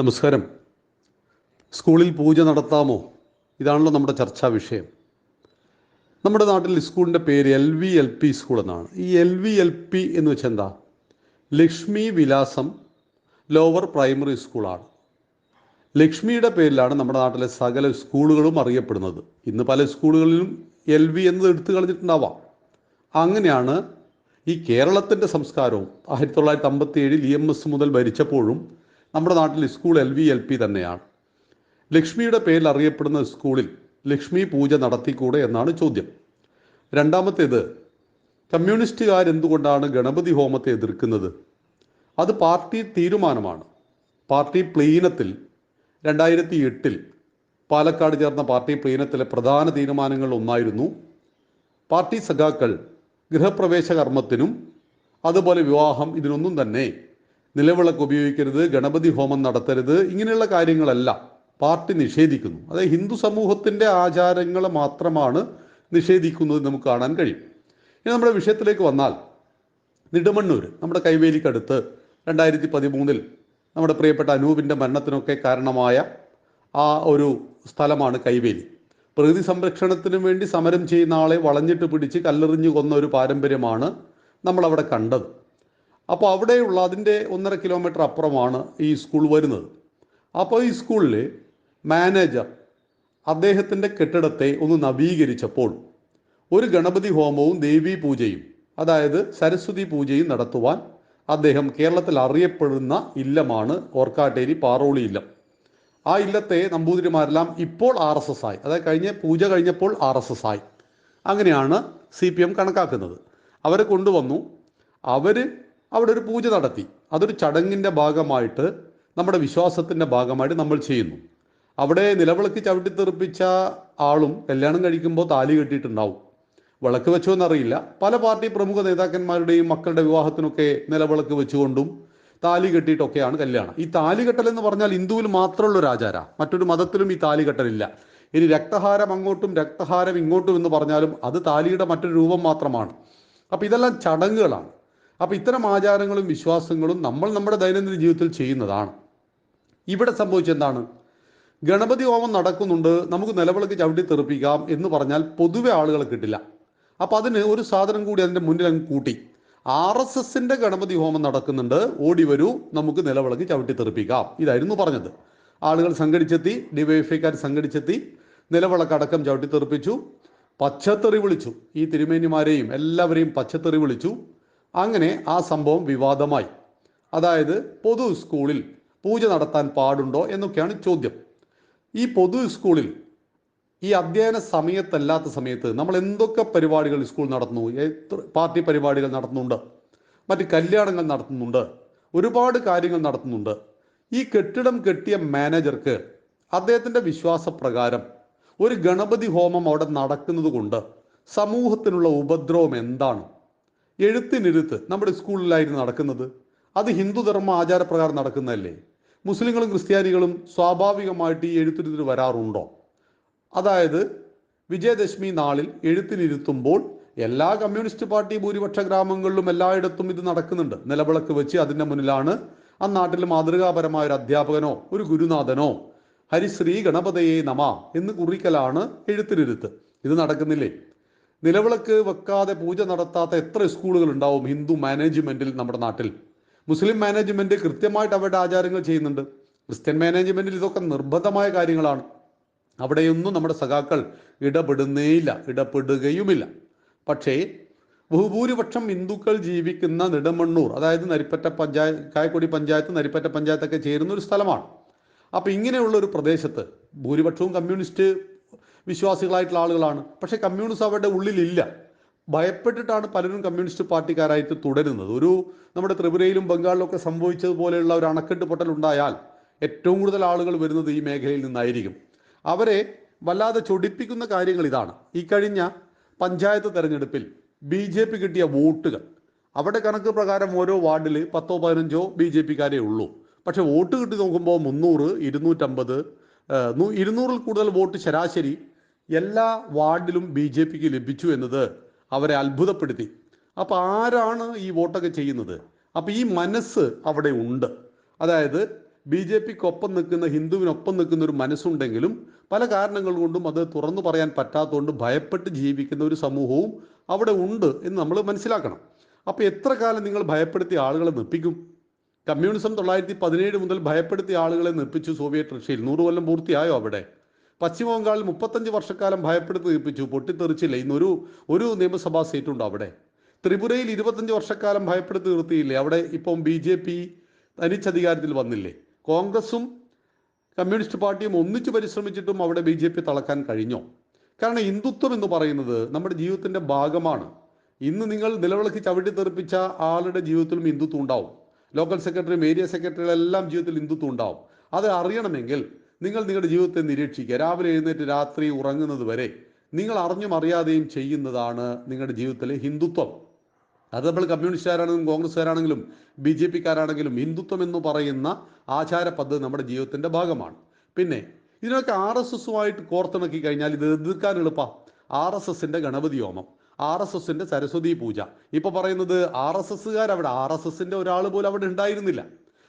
നമസ്കാരം. സ്കൂളിൽ പൂജ നടത്താമോ? ഇതാണല്ലോ നമ്മുടെ ചർച്ചാ വിഷയം. നമ്മുടെ നാട്ടിൽ സ്കൂളിന്റെ പേര് L V L P school എന്നാണ്. ഈ എൽ വി എൽ പി എന്ന് വെച്ചാൽ എന്താ? ലക്ഷ്മി വിലാസം ലോവർ പ്രൈമറി സ്കൂളാണ്. ലക്ഷ്മിയുടെ പേരിലാണ് നമ്മുടെ നാട്ടിലെ സകല സ്കൂളുകളും അറിയപ്പെടുന്നത്. ഇന്ന് പല സ്കൂളുകളിലും എൽ വി എന്നത് എടുത്തു കളഞ്ഞിട്ടുണ്ടാവാം. അങ്ങനെയാണ് ഈ കേരളത്തിന്റെ സംസ്കാരവും ആയിരത്തി തൊള്ളായിരത്തി അമ്പത്തി ഏഴിൽ ഇ എം എസ് മുതൽ ഭരിച്ചപ്പോഴും നമ്മുടെ നാട്ടിൽ school L V L P തന്നെയാണ്. ലക്ഷ്മിയുടെ പേരിൽ അറിയപ്പെടുന്ന സ്കൂളിൽ ലക്ഷ്മി പൂജ നടത്തിക്കൂടെ എന്നാണ് ചോദ്യം. രണ്ടാമത്തേത് കമ്മ്യൂണിസ്റ്റുകാർ എന്തുകൊണ്ടാണ് ഗണപതി ഹോമത്തെ എതിർക്കുന്നത്? അത് പാർട്ടി തീരുമാനമാണ്. പാർട്ടി പ്ലീനത്തിൽ രണ്ടായിരത്തി എട്ടിൽ പാലക്കാട് ചേർന്ന പാർട്ടി പ്ലീനത്തിലെ പ്രധാന തീരുമാനങ്ങളിൽ ഒന്നായിരുന്നു പാർട്ടി സഖാക്കൾ ഗൃഹപ്രവേശ കർമ്മത്തിനും അതുപോലെ വിവാഹം ഇതിനൊന്നും തന്നെ നിലവിളക്ക് ഉപയോഗിക്കരുത് ഗണപതി ഹോമം നടത്തരുത് ഇങ്ങനെയുള്ള കാര്യങ്ങളല്ല പാർട്ടി നിഷേധിക്കുന്നു. അതായത് ഹിന്ദു സമൂഹത്തിന്റെ ആചാരങ്ങൾ മാത്രമാണ് നിഷേധിക്കുന്നത് നമുക്ക് കാണാൻ കഴിയും. ഇനി നമ്മുടെ വിഷയത്തിലേക്ക് വന്നാൽ നെടുമണ്ണൂർ നമ്മുടെ കൈവേലിക്കടുത്ത് രണ്ടായിരത്തി പതിമൂന്നിൽ നമ്മുടെ പ്രിയപ്പെട്ട അനൂപിന്റെ മരണത്തിനൊക്കെ കാരണമായ ആ ഒരു സ്ഥലമാണ് കൈവേലി. പ്രകൃതി സംരക്ഷണത്തിന് വേണ്ടി സമരം ചെയ്യുന്ന ആളെ വളഞ്ഞിട്ട് പിടിച്ച് കല്ലെറിഞ്ഞു കൊന്ന ഒരു പാരമ്പര്യമാണ് നമ്മളവിടെ കണ്ടത്. അപ്പോൾ അവിടെയുള്ള അതിന്റെ ഒന്നര കിലോമീറ്റർ അപ്പുറമാണ് ഈ സ്കൂൾ വരുന്നത്. അപ്പോൾ ഈ സ്കൂളിൽ മാനേജർ അദ്ദേഹത്തിന്റെ കെട്ടിടത്തെ ഒന്ന് നവീകരിച്ചപ്പോൾ ഒരു ഗണപതി ഹോമവും ദേവീ പൂജയും അതായത് സരസ്വതി പൂജയും നടത്തുവാൻ അദ്ദേഹം കേരളത്തിൽ അറിയപ്പെടുന്ന ഇല്ലമാണ് ഓർക്കാട്ടേരി പാറോളി ഇല്ലം. ആ ഇല്ലത്തെ നമ്പൂതിരിമാരെല്ലാം ഇപ്പോൾ ആർ എസ് എസ് ആയി. അതായത് കഴിഞ്ഞ പൂജ കഴിഞ്ഞപ്പോൾ ആർ എസ് എസ് ആയി. അങ്ങനെയാണ് സി പി എം കണക്കാക്കുന്നത്. അവരെ കൊണ്ടുവന്നു. അവർ അവിടെ ഒരു പൂജ നടത്തി. അതൊരു ചടങ്ങിന്റെ ഭാഗമായിട്ട് നമ്മുടെ വിശ്വാസത്തിന്റെ ഭാഗമായിട്ട് നമ്മൾ ചെയ്യുന്നു. അവിടെ നിലവിളക്ക് ചവിട്ടിത്തെറിപ്പിച്ച ആളും കല്യാണം കഴിക്കുമ്പോൾ താലി കെട്ടിയിട്ടുണ്ടാവും. വിളക്ക് വെച്ചോ എന്നറിയില്ല. പല പാർട്ടി പ്രമുഖ നേതാക്കന്മാരുടെയും മക്കളുടെ വിവാഹത്തിനൊക്കെ നിലവിളക്ക് വെച്ചുകൊണ്ടും താലി കെട്ടിയിട്ടൊക്കെയാണ് കല്യാണം. ഈ താലി കെട്ടൽ എന്ന് പറഞ്ഞാൽ ഹിന്ദുവിൽ മാത്രമുള്ള ഒരു ആചാര. മറ്റൊരു മതത്തിലും ഈ താലി കെട്ടലില്ല. ഇനി രക്തഹാരം അങ്ങോട്ടും രക്തഹാരം ഇങ്ങോട്ടും എന്ന് പറഞ്ഞാലും അത് താലിയുടെ മറ്റൊരു രൂപം മാത്രമാണ്. അപ്പം ഇതെല്ലാം ചടങ്ങുകളാണ്. അപ്പം ഇത്തരം ആചാരങ്ങളും വിശ്വാസങ്ങളും നമ്മൾ നമ്മുടെ ദൈനംദിന ജീവിതത്തിൽ ചെയ്യുന്നതാണ്. ഇവിടെ സംഭവിച്ചെന്താണ് ഗണപതി ഹോമം നടക്കുന്നുണ്ട് നമുക്ക് നിലവിളക്ക് ചവിട്ടി തെറിപ്പിക്കാം എന്ന് പറഞ്ഞാൽ പൊതുവെ ആളുകൾ കിട്ടില്ല. അപ്പം അതിന് ഒരു സാധനം കൂടി അതിന്റെ മുന്നിൽ അങ്ങ് കൂട്ടി. ആർ എസ് എസിന്റെ ഗണപതി ഹോമം നടക്കുന്നുണ്ട് ഓടി വരൂ നമുക്ക് നിലവിളക്ക് ചവിട്ടി തെറിപ്പിക്കാം. ഇതായിരുന്നു പറഞ്ഞത്. ആളുകൾ സംഘടിച്ചെത്തി ഡിവൈഎഫ്ഐക്കാർ സംഘടിച്ചെത്തി നിലവിളക്കടക്കം ചവിട്ടി തെറിപ്പിച്ചു പച്ചത്തെറി വിളിച്ചു. ഈ തിരുമേനിമാരെയും എല്ലാവരെയും പച്ചത്തെറി വിളിച്ചു. അങ്ങനെ ആ സംഭവം വിവാദമായി. അതായത് പൊതു സ്കൂളിൽ പൂജ നടത്താൻ പാടുണ്ടോ എന്നൊക്കെയാണ് ചോദ്യം. ഈ പൊതു സ്കൂളിൽ ഈ അധ്യയന സമയത്തല്ലാത്ത സമയത്ത് നമ്മൾ എന്തൊക്കെ പരിപാടികൾ സ്കൂൾ നടത്തുന്നു? പാർട്ടി പരിപാടികൾ നടത്തുന്നുണ്ട്. മറ്റ് കല്യാണങ്ങൾ നടത്തുന്നുണ്ട്. ഒരുപാട് കാര്യങ്ങൾ നടത്തുന്നുണ്ട്. ഈ കെട്ടിടം കെട്ടിയ മാനേജർക്ക് അദ്ദേഹത്തിന്റെ വിശ്വാസപ്രകാരം ഒരു ഗണപതി ഹോമം അവിടെ നടക്കുന്നത് കൊണ്ട് സമൂഹത്തിനുള്ള ഉപദ്രവം എന്താണ്? എഴുത്തിനിരുത്ത് നമ്മുടെ സ്കൂളിലായിരുന്നു നടക്കുന്നത്. അത് ഹിന്ദുധർമ്മ ആചാരപ്രകാരം നടക്കുന്നതല്ലേ? മുസ്ലിങ്ങളും ക്രിസ്ത്യാനികളും സ്വാഭാവികമായിട്ട് ഈ എഴുത്തിനിരുത്ത് വരാറുണ്ടോ? അതായത് വിജയദശമി നാളിൽ എഴുത്തിനിരുത്തുമ്പോൾ എല്ലാ കമ്മ്യൂണിസ്റ്റ് പാർട്ടി ഭൂരിപക്ഷ ഗ്രാമങ്ങളിലും എല്ലായിടത്തും ഇത് നടക്കുന്നുണ്ട്. നിലവിളക്ക് വെച്ച് അതിന്റെ മുന്നിലാണ് ആ നാട്ടിൽ മാതൃകാപരമായ ഒരു അധ്യാപകനോ ഒരു ഗുരുനാഥനോ ഹരിശ്രീ ഗണപതയെ നമ എന്ന് കുറിക്കലാണ് എഴുത്തിനിരുത്ത്. ഇത് നടക്കുന്നില്ലേ? നിലവിളക്ക് വെക്കാതെ പൂജ നടത്താത്ത എത്ര സ്കൂളുകൾ ഉണ്ടാവും ഹിന്ദു മാനേജ്മെന്റിൽ നമ്മുടെ നാട്ടിൽ? മുസ്ലിം മാനേജ്മെന്റ് കൃത്യമായിട്ട് അവരുടെ ആചാരങ്ങൾ ചെയ്യുന്നുണ്ട്. ക്രിസ്ത്യൻ മാനേജ്മെന്റിൽ ഇതൊക്കെ നിർബന്ധമായ കാര്യങ്ങളാണ്. അവിടെയൊന്നും നമ്മുടെ സഖാക്കൾ ഇടപെടുന്നേയില്ല ഇടപെടുകയുമില്ല. പക്ഷേ ബഹുഭൂരിപക്ഷം ഹിന്ദുക്കൾ ജീവിക്കുന്ന നെടുമണ്ണൂർ അതായത് നരിപ്പറ്റ പഞ്ചായത്ത് കായക്കൊടി പഞ്ചായത്ത് നരിപ്പറ്റ പഞ്ചായത്തൊക്കെ ചേരുന്ന ഒരു സ്ഥലമാണ്. അപ്പോൾ ഇങ്ങനെയുള്ള ഒരു പ്രദേശത്ത് ഭൂരിപക്ഷവും കമ്മ്യൂണിസ്റ്റ് വിശ്വാസികളായിട്ടുള്ള ആളുകളാണ്. പക്ഷെ കമ്മ്യൂണിസ്റ്റ് അവരുടെ ഉള്ളിലില്ല. ഭയപ്പെട്ടിട്ടാണ് പലരും കമ്മ്യൂണിസ്റ്റ് പാർട്ടിക്കാരായിട്ട് തുടരുന്നത്. ഒരു നമ്മുടെ ത്രിപുരയിലും ബംഗാളിലൊക്കെ സംഭവിച്ചതുപോലെയുള്ള ഒരു അണക്കെട്ട് പൊട്ടൽ ഉണ്ടായാൽ ഏറ്റവും കൂടുതൽ ആളുകൾ വരുന്നത് ഈ മേഖലയിൽ നിന്നായിരിക്കും. അവരെ വല്ലാതെ ചൊടിപ്പിക്കുന്ന കാര്യങ്ങൾ ഇതാണ്. ഈ കഴിഞ്ഞ പഞ്ചായത്ത് തെരഞ്ഞെടുപ്പിൽ ബി ജെ പി കിട്ടിയ വോട്ടുകൾ. അവിടെ കണക്ക് പ്രകാരം ഓരോ വാർഡിൽ പത്തോ പതിനഞ്ചോ ബി ജെ പിക്കാരേ ഉള്ളൂ. പക്ഷെ വോട്ട് കിട്ടി നോക്കുമ്പോൾ മുന്നൂറ് ഇരുന്നൂറ്റമ്പത് ഇരുന്നൂറിൽ കൂടുതൽ വോട്ട് ശരാശരി എല്ലാ വാർഡിലും ബി ജെ പിക്ക് ലഭിച്ചു എന്നത് അവരെ അത്ഭുതപ്പെടുത്തി. അപ്പോൾ ആരാണ് ഈ വോട്ടൊക്കെ ചെയ്യുന്നത്? അപ്പോൾ ഈ മനസ്സ് അവിടെ ഉണ്ട്. അതായത് ബി ജെ പിക്ക് ഒപ്പം നിൽക്കുന്ന ഹിന്ദുവിനൊപ്പം നിൽക്കുന്ന ഒരു മനസ്സുണ്ടെങ്കിലും പല കാരണങ്ങൾ കൊണ്ടും അത് തുറന്നു പറയാൻ പറ്റാത്തതുകൊണ്ട് ഭയപ്പെട്ട് ജീവിക്കുന്ന ഒരു സമൂഹവും അവിടെ ഉണ്ട് എന്ന് നമ്മൾ മനസ്സിലാക്കണം. അപ്പോൾ എത്ര കാലം നിങ്ങൾ ഭയപ്പെടുത്തിയ ആളുകളെ നിർപ്പിക്കും കമ്മ്യൂണിസം തൊള്ളായിരത്തി പതിനേഴ് മുതൽ ഭയപ്പെടുത്തിയ ആളുകളെ നിർപ്പിച്ചു സോവിയറ്റ് റഷ്യയിൽ. നൂറ് കൊല്ലം പൂർത്തിയായോ അവിടെ? പശ്ചിമ ബംഗാളിൽ മുപ്പത്തഞ്ച് വർഷക്കാലം ഭയപ്പെടുത്തി തീർപ്പിച്ചു പൊട്ടിത്തെറിച്ചില്ല. ഇന്നൊരു ഒരു നിയമസഭാ സീറ്റുണ്ട് അവിടെ. ത്രിപുരയിൽ ഇരുപത്തഞ്ച് വർഷക്കാലം ഭയപ്പെടുത്തി നിർത്തിയില്ലേ? അവിടെ ഇപ്പം ബി ജെ പി തനിച്ചധികാരത്തിൽ വന്നില്ലേ? കോൺഗ്രസും കമ്മ്യൂണിസ്റ്റ് പാർട്ടിയും ഒന്നിച്ചു പരിശ്രമിച്ചിട്ടും അവിടെ ബി ജെ പി തളക്കാൻ കഴിഞ്ഞോ? കാരണം ഹിന്ദുത്വം എന്ന് പറയുന്നത് നമ്മുടെ ജീവിതത്തിന്റെ ഭാഗമാണ്. ഇന്ന് നിങ്ങൾ നിലവിളക്ക് ചവിട്ടി തെറിപ്പിച്ച ആളുടെ ജീവിതത്തിലും ഹിന്ദുത്വം ഉണ്ടാവും. ലോക്കൽ സെക്രട്ടറിയും ഏരിയ സെക്രട്ടറികളെല്ലാം ജീവിതത്തിൽ ഹിന്ദുത്വം ഉണ്ടാവും. അത് അറിയണമെങ്കിൽ നിങ്ങൾ നിങ്ങളുടെ ജീവിതത്തെ നിരീക്ഷിക്കുക. രാവിലെ എഴുന്നേറ്റ് രാത്രി ഉറങ്ങുന്നത് വരെ നിങ്ങൾ അറിഞ്ഞും അറിയാതെയും ചെയ്യുന്നതാണ് നിങ്ങളുടെ ജീവിതത്തിലെ ഹിന്ദുത്വം. അത് നമ്മൾ കമ്മ്യൂണിസ്റ്റുകാരാണെങ്കിലും കോൺഗ്രസ്സുകാരാണെങ്കിലും ബി ജെ പിക്കാരാണെങ്കിലും ഹിന്ദുത്വം എന്ന് പറയുന്ന ആചാര പദ്ധതി നമ്മുടെ ജീവിതത്തിന്റെ ഭാഗമാണ്. പിന്നെ ഇതിനൊക്കെ ആർ എസ് എസുമായിട്ട് കോർത്തിണക്കി കഴിഞ്ഞാൽ ഇത് എതിർക്കാൻ എളുപ്പ. ആർ എസ് എസിന്റെ ഗണപതി ഹോമം ആർ എസ് എസിന്റെ സരസ്വതി പൂജ. ഇപ്പൊ പറയുന്നത് ആർ എസ് എസ്സുകാർ അവിടെ ആർ എസ് എസിന്റെ ഒരാൾ പോലും അവിടെ ഉണ്ടായിരുന്നില്ല.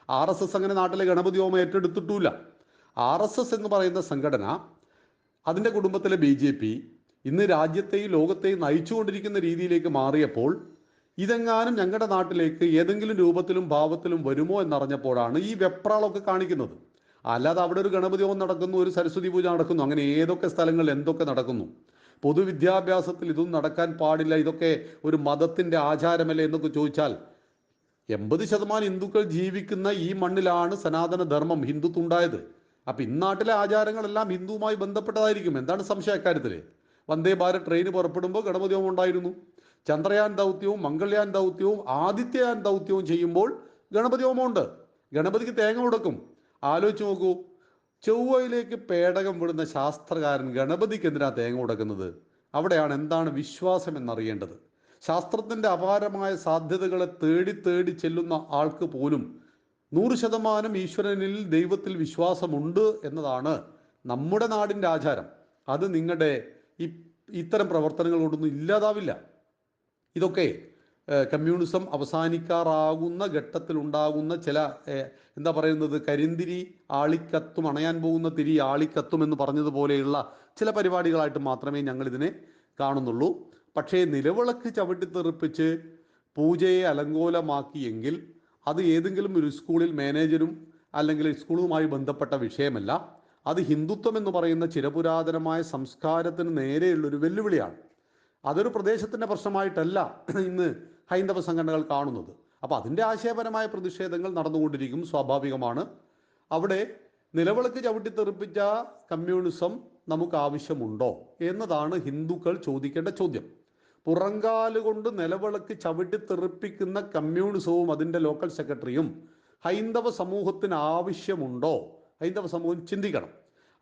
ആർ എസ് എസ് അങ്ങനെ നാട്ടിലെ ഗണപതി ഹോമം ഏറ്റെടുത്തിട്ടില്ല ആർ എസ് എസ് എന്ന് പറയുന്ന സംഘടന അതിന്റെ കുടുംബത്തിലെ ബി ജെ പി ഇന്ന് രാജ്യത്തെയും ലോകത്തെയും നയിച്ചുകൊണ്ടിരിക്കുന്ന രീതിയിലേക്ക് മാറിയപ്പോൾ ഇതെങ്ങാനും ഞങ്ങളുടെ നാട്ടിലേക്ക് ഏതെങ്കിലും രൂപത്തിലും ഭാവത്തിലും വരുമോ എന്നറിഞ്ഞപ്പോഴാണ് ഈ വെപ്രാളൊക്കെ കാണിക്കുന്നത്. അല്ലാതെ അവിടെ ഒരു ഗണപതി ഹോമം നടക്കുന്നു ഒരു സരസ്വതി പൂജ നടക്കുന്നു അങ്ങനെ ഏതൊക്കെ സ്ഥലങ്ങളിൽ എന്തൊക്കെ നടക്കുന്നു. പൊതുവിദ്യാഭ്യാസത്തിൽ ഇതൊന്നും നടക്കാൻ പാടില്ല ഇതൊക്കെ ഒരു മതത്തിന്റെ ആചാരമല്ലേ എന്നൊക്കെ ചോദിച്ചാൽ എൺപത് ശതമാനം ഹിന്ദുക്കൾ ജീവിക്കുന്ന ഈ മണ്ണിലാണ് സനാതന ധർമ്മം ഹിന്ദുത്വം ഉണ്ടായത്. അപ്പൊ ഇന്നാട്ടിലെ ആചാരങ്ങളെല്ലാം ഹിന്ദുവുമായി ബന്ധപ്പെട്ടതായിരിക്കും. എന്താണ് സംശയം അക്കാര്യത്തിൽ? വന്ദേ ഭാരത് ട്രെയിൻ പുറപ്പെടുമ്പോൾ ഗണപതി ഉണ്ടായിരുന്നു. ചന്ദ്രയാൻ ദൗത്യവും മംഗൾയാൻ ദൗത്യവും ആദിത്യയാൻ ദൗത്യവും ചെയ്യുമ്പോൾ ഗണപതി ഹോമമുണ്ട് ഗണപതിക്ക് തേങ്ങ കൊടുക്കും. ആലോചിച്ച് നോക്കൂ. ചൊവ്വയിലേക്ക് പേടകം വിടുന്ന ശാസ്ത്രകാരൻ ഗണപതിക്ക് എന്തിനാ തേങ്ങ കൊടുക്കുന്നത്? അവിടെയാണ് എന്താണ് വിശ്വാസം എന്നറിയേണ്ടത്. ശാസ്ത്രത്തിന്റെ അപാരമായ സാധ്യതകളെ തേടി തേടി ചെല്ലുന്ന ആൾക്ക് പോലും നൂറ് ശതമാനം ഈശ്വരനിൽ ദൈവത്തിൽ വിശ്വാസമുണ്ട് എന്നതാണ് നമ്മുടെ നാടിന്റെ ആചാരം. അത് നിങ്ങളുടെ ഇത്തരം പ്രവർത്തനങ്ങൾ കൊണ്ടൊന്നും ഇല്ലാതാവില്ല. ഇതൊക്കെ കമ്മ്യൂണിസം അവസാനിക്കാറാകുന്ന ഘട്ടത്തിലുണ്ടാകുന്ന ചില എന്താ പറയുന്നത് കരിന്തിരി ആളിക്കത്തും അണയാൻ പോകുന്ന തിരി ആളിക്കത്തും എന്ന് പറഞ്ഞതുപോലെയുള്ള ചില പരിപാടികളായിട്ട് മാത്രമേ ഞങ്ങൾ ഇതിനെ കാണുന്നുള്ളൂ. പക്ഷേ നിലവിളക്ക് ചവിട്ടിത്തെറിപ്പിച്ച് പൂജയെ അലങ്കോലമാക്കിയെങ്കിൽ അത് ഏതെങ്കിലും ഒരു സ്കൂളിൽ മാനേജരും അല്ലെങ്കിൽ സ്കൂളുമായി ബന്ധപ്പെട്ട വിഷയമല്ല. അത് ഹിന്ദുത്വം എന്ന് പറയുന്ന ചിരപുരാതനമായ സംസ്കാരത്തിന് നേരെയുള്ളൊരു വെല്ലുവിളിയാണ്. അതൊരു പ്രദേശത്തിന്റെ പ്രശ്നമായിട്ടല്ല ഇന്ന് ഹൈന്ദവ സംഘടനകൾ കാണുന്നത്. അപ്പോൾ അതിന്റെ ആശയപരമായ പ്രതിഷേധങ്ങൾ നടന്നുകൊണ്ടിരിക്കും സ്വാഭാവികമാണ്. അവിടെ നിലവിളക്ക് ചവിട്ടിത്തെറിപ്പിച്ച കമ്മ്യൂണിസം നമുക്ക് ആവശ്യമുണ്ടോ എന്നതാണ് ഹിന്ദുക്കൾ ചോദിക്കേണ്ട ചോദ്യം. പുറങ്കാൽ കൊണ്ട് നിലവിളക്ക് ചവിട്ടിത്തെറിപ്പിക്കുന്ന കമ്മ്യൂണിസവും അതിന്റെ ലോക്കൽ സെക്രട്ടറിയും ഹൈന്ദവ സമൂഹത്തിന് ആവശ്യമുണ്ടോ? ഹൈന്ദവ സമൂഹം ചിന്തിക്കണം.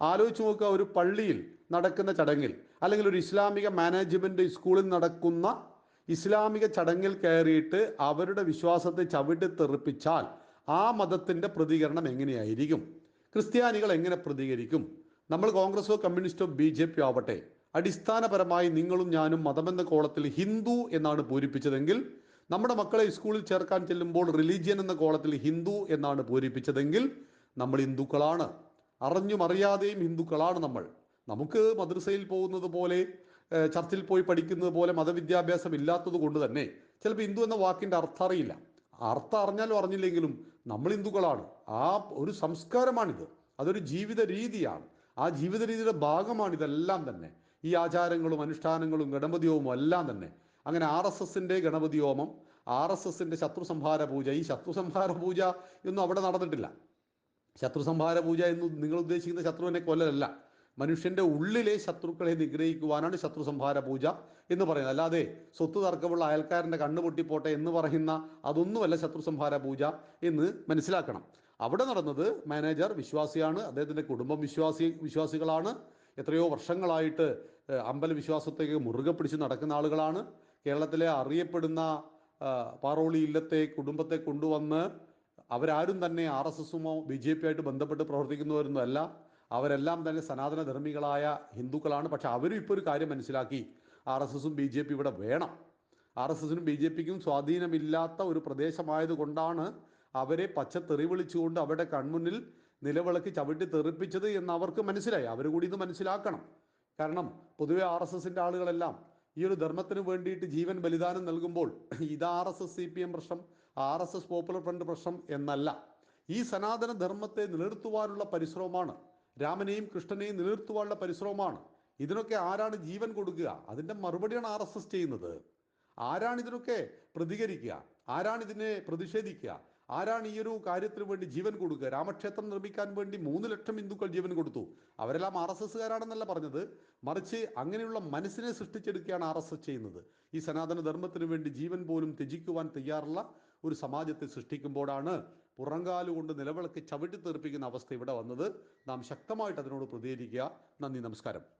ആലോചിച്ച് നോക്കുക ഒരു പള്ളിയിൽ നടക്കുന്ന ചടങ്ങിൽ അല്ലെങ്കിൽ ഒരു ഇസ്ലാമിക മാനേജ്മെന്റ് സ്കൂളിൽ നടക്കുന്ന ഇസ്ലാമിക ചടങ്ങിൽ കയറിയിട്ട് അവരുടെ വിശ്വാസത്തെ ചവിട്ടി തെറിപ്പിച്ചാൽ ആ മതത്തിന്റെ പ്രതികരണം എങ്ങനെയായിരിക്കും? ക്രിസ്ത്യാനികൾ എങ്ങനെ പ്രതികരിക്കും? നമ്മൾ കോൺഗ്രസോ കമ്മ്യൂണിസ്റ്റോ ബി ജെ പി ആവട്ടെ അടിസ്ഥാനപരമായി നിങ്ങളും ഞാനും മതമെന്ന കോളത്തിൽ ഹിന്ദു എന്നാണ് പൂരിപ്പിച്ചതെങ്കിൽ നമ്മുടെ മക്കളെ സ്കൂളിൽ ചേർക്കാൻ ചെല്ലുമ്പോൾ റിലീജിയൻ എന്ന കോളത്തിൽ ഹിന്ദു എന്നാണ് പൂരിപ്പിച്ചതെങ്കിൽ നമ്മൾ ഹിന്ദുക്കളാണ്. അറിഞ്ഞും അറിയാതെയും ഹിന്ദുക്കളാണ് നമ്മൾ. നമുക്ക് മദ്രസയിൽ പോകുന്നത് പോലെ ചർച്ചിൽ പോയി പഠിക്കുന്നത് പോലെ മതവിദ്യാഭ്യാസം ഇല്ലാത്തത് കൊണ്ട് തന്നെ ചിലപ്പോൾ ഹിന്ദു എന്ന വാക്കിന്റെ അർത്ഥം അറിയില്ല. അർത്ഥം അറിഞ്ഞാലും അറിഞ്ഞില്ലെങ്കിലും നമ്മൾ ഹിന്ദുക്കളാണ്. ആ ഒരു സംസ്കാരമാണിത്. അതൊരു ജീവിത രീതിയാണ്. ആ ജീവിത രീതിയുടെ ഭാഗമാണ് ഇതെല്ലാം തന്നെ. ഈ ആചാരങ്ങളും അനുഷ്ഠാനങ്ങളും ഗണപതിയോമം എല്ലാം തന്നെ. അങ്ങനെ ആർ എസ് എസിന്റെ ഗണപതി ഹോമം ആർ എസ് എസിന്റെ ശത്രു സംഹാര പൂജ ഈ ശത്രു സംഹാര പൂജ ഒന്നും അവിടെ നടന്നിട്ടില്ല. ശത്രു സംഹാര പൂജ എന്ന് നിങ്ങൾ ഉദ്ദേശിക്കുന്ന ശത്രുവിനെ കൊല്ലലല്ല. മനുഷ്യന്റെ ഉള്ളിലെ ശത്രുക്കളെ നിഗ്രഹിക്കുവാനാണ് ശത്രു സംഹാര പൂജ എന്ന് പറയുന്നത്. അല്ലാതെ സ്വത്ത് തർക്കമുള്ള അയൽക്കാരന്റെ കണ്ണ് പൊട്ടിപ്പോട്ടെ എന്ന് പറയുന്ന അതൊന്നുമല്ല ശത്രു സംഹാര പൂജ എന്ന് മനസ്സിലാക്കണം. അവിടെ നടന്നത് മാനേജർ വിശ്വാസിയാണ് അദ്ദേഹത്തിന്റെ കുടുംബം വിശ്വാസി വിശ്വാസികളാണ്. എത്രയോ വർഷങ്ങളായിട്ട് അമ്പലവിശ്വാസത്തേക്ക് അമ്പല വിശ്വാസത്തേക്ക് മുറുകെ പിടിച്ച് നടക്കുന്ന ആളുകളാണ്. കേരളത്തിലെ അറിയപ്പെടുന്ന പാറോളി ഇല്ലത്തെ കുടുംബത്തെ കൊണ്ടുവന്ന് അവരാരും തന്നെ ആർ എസ് എസുമോ ബി ജെ പി ആയിട്ട് ബന്ധപ്പെട്ട് പ്രവർത്തിക്കുന്നവരൊന്നും അല്ല. അവരെല്ലാം തന്നെ സനാതനധർമ്മികളായ ഹിന്ദുക്കളാണ്. പക്ഷെ അവരും ഇപ്പോൾ ഒരു കാര്യം മനസ്സിലാക്കി. ആർ എസ് എസും ബി ജെ പി ഇവിടെ വേണം. ആർ എസ് എസിനും ബി ജെ പിക്കും സ്വാധീനമില്ലാത്ത ഒരു പ്രദേശമായത് കൊണ്ടാണ് അവരെ പച്ച തെറി വിളിച്ചുകൊണ്ട് അവരുടെ കൺമുന്നിൽ നിലവിളക്ക് ചവിട്ടി തെറിപ്പിച്ചത് എന്ന് അവർക്ക് മനസ്സിലായി. അവർ കൂടി ഇത് മനസ്സിലാക്കണം. കാരണം പൊതുവെ ആർ എസ് എസിന്റെ ആളുകളെല്ലാം ഈ ഒരു ധർമ്മത്തിന് വേണ്ടിയിട്ട് ജീവൻ ബലിദാനം നൽകുമ്പോൾ ഇത് R S S C P M പ്രശ്നം R S S Popular Front പ്രശ്നം എന്നല്ല. ഈ സനാതന ധർമ്മത്തെ നിലനിർത്തുവാനുള്ള പരിശ്രമമാണ് രാമനെയും കൃഷ്ണനെയും നിലനിർത്തുവാനുള്ള പരിശ്രമമാണ്. ഇതിനൊക്കെ ആരാണ് ജീവൻ കൊടുക്കുക? അതിന്റെ മറുപടിയാണ് ആർ എസ് എസ് ചെയ്യുന്നത്. ആരാണ് ഇതിനൊക്കെ പ്രതികരിക്കുക? ആരാണ് ഇതിനെ പ്രതിഷേധിക്കുക? ആരാണ് ഈ ഒരു കാര്യത്തിന് വേണ്ടി ജീവൻ കൊടുക്കുക? രാമക്ഷേത്രം നിർമ്മിക്കാൻ വേണ്ടി മൂന്ന് ലക്ഷം ഹിന്ദുക്കൾ ജീവൻ കൊടുത്തു. അവരെല്ലാം ആർ എസ് എസ്സുകാരാണെന്നല്ല പറഞ്ഞത്. മറിച്ച് അങ്ങനെയുള്ള മനസ്സിനെ സൃഷ്ടിച്ചെടുക്കുകയാണ് ആർ എസ് എസ് ചെയ്യുന്നത്. ഈ സനാതന ധർമ്മത്തിന് വേണ്ടി ജീവൻ പോലും ത്യജിക്കുവാൻ തയ്യാറുള്ള ഒരു സമാജത്തെ സൃഷ്ടിക്കുമ്പോഴാണ് പുറങ്കാലുകൊണ്ട് നിലവിളക്ക് ചവിട്ടി തീർപ്പിക്കുന്ന അവസ്ഥ ഇവിടെ വന്നത്. നാം ശക്തമായിട്ട് അതിനോട് പ്രതികരിക്കുക. നന്ദി നമസ്കാരം.